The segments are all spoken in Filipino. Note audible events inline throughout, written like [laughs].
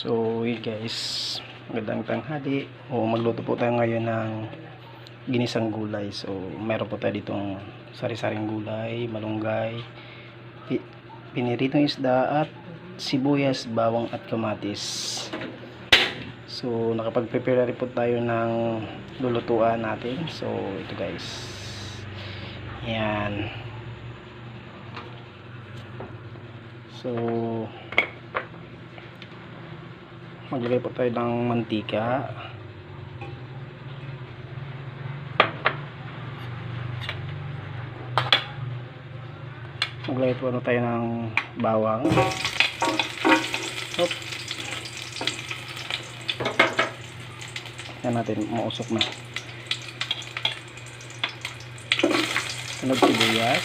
So, yun guys, magandang tanghali. O magluto po tayo ngayon ng ginisang gulay. So, meron po tayo ditong sari-saring gulay, malunggay, pi- piniritong isda at sibuyas, bawang at kamatis. So, nakapag-prepare po tayo ng lulutuan natin. So, ito guys. Yan. So, maglagay po tayo ng mantika. Maglagay po ano tayo ng bawang. Hop. yan natin mausok na. Sunod sibuyas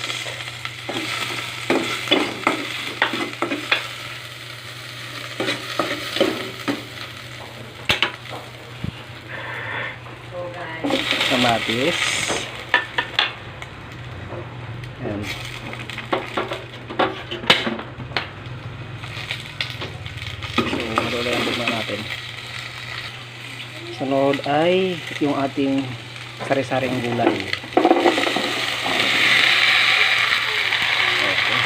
kamatis. Yan so malulambog na natin. Sunod ay yung ating sari-saring gulay. Okay.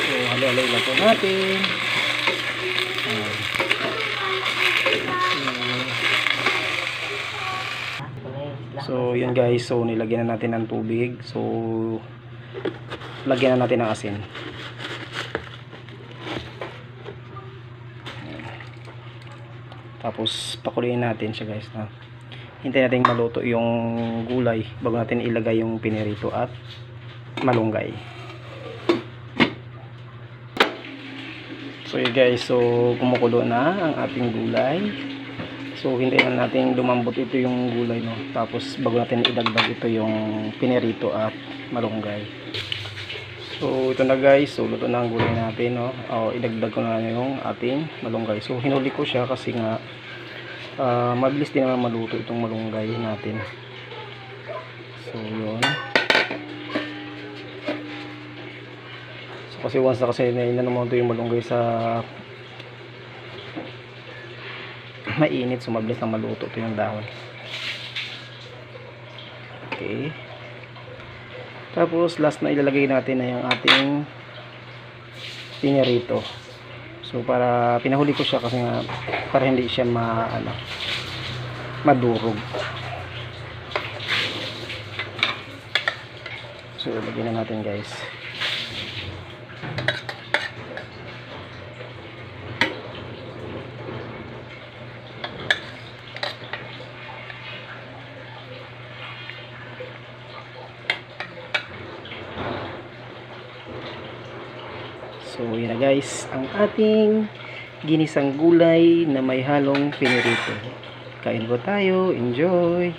So halo-halo lang po natin So, yun guys. So, nilagyan na natin ng tubig. So, lagyan na natin ng asin. Tapos, pakuloyin natin siya guys. Na. Hintayin natin maluto yung gulay bago natin ilagay yung pinirito at malunggay. So, yun guys. So, kumukulo na ang ating gulay. So, hintayin na natin lumambot ito yung gulay, no? Tapos, bago natin idagdag ito yung pinirito at malunggay. So, ito na guys. So, luto na ang gulay natin, no? O, idagdag ko na yung ating malunggay. So, hinuli ko siya kasi nga ah, mabilis din naman maluto itong malunggay natin. So, yun. So, kasi once na kasi na mo yung malunggay sa [laughs] mainit so na maluto ito yung dahon. Okay. Tapos last na ilalagay natin na yung ating pinirito so para pinahuli ko siya kasi nga para hindi siya ma ano madurog. So lagyan na natin guys So, yun na guys, ang ating ginisang gulay na may halong pinirito. Kain po tayo, enjoy!